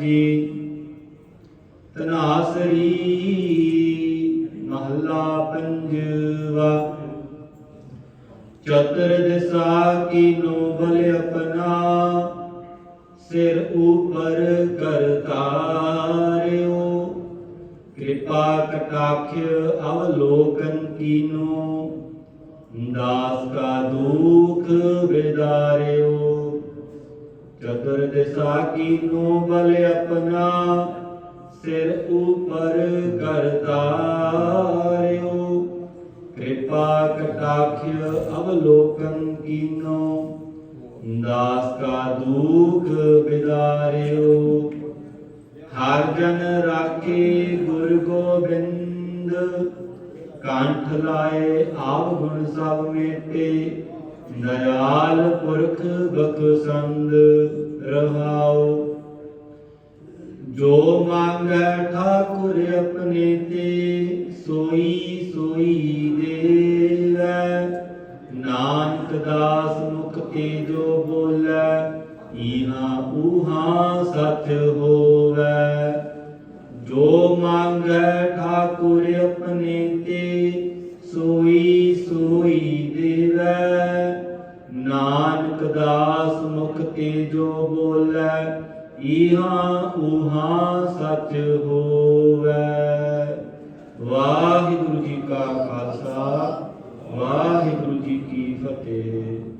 ਜੀ। ਤਨਾਸਰੀ ਮਹੱਲਾ ਪੰਜਵਾ। ਚਤਰ ਦਿਸਾ ਕੀਨੋ ਬਲ ਆਪਣਾ। ਸਿਰ ਉਪਰ ਕਰਤਾਰਿਓ ਕਿਰਪਾ ਕਟਾਖ ਅਵਲੋਕਨ ਕੀਨੋ। ਦਾਸ ਕਾ ਦੁਖ ਵਿਦਾਰਿਓ। ਚਤੁਰ ਦਿਸਾ ਕੀਨੋ ਬਲ ਆਪਣਾ ਸਿਰ ਉਪਰ ਕਰਤਾਰਿਓ ਕਿਰਪਾ ਕਟਾਖ ਅਵਲੋਕਨ ਕੀਨੋ, ਦਾਸ ਕਾ ਦੁਖ ਬਿਦਾਰਿਓ। ਹਰ ਜਨ ਰਾਖੇ ਗੁਰ ਗੋਬਿੰਦ, ਕੰਠ ਲਾਏ ਆਪ ਗੁਣ ਸਭ ਮੇਟੇ। ਦਇਆਲ ਪੁਰਖ ਬਖਸ਼ੰਦ ਰਹਾਉ। ਜੋ ਮੰਗੈ ਠਾਕੁਰ ਆਪਣੇ ਤੇ, ਸੋਈ ਸੋਈ ਦੇਵੈ। ਨਾਨਕ ਦਾਸ ਮੁਖ ਤੇ ਜੋ ਬੋਲੇ, ਈਹਾ ਊਹਾ ਸਚ ਹੋਵੈ। ਜੋ ਮੰਗੈ ਠਾਕੁਰ ਆਪਣੇ ਤੇ, ਸੋਈ ਸੋਈ ਮੁਖ ਜੋ ਬੋਲੇ ਈਹਾ ਊਹਾ ਸਚ ਹੋਵੈ। ਵਾਹਿਗੁਰੂ ਜੀ ਕਾ ਖਾਲਸਾ, ਵਾਹਿਗੁਰੂ ਜੀ ਕੀ ਫਤਿਹ।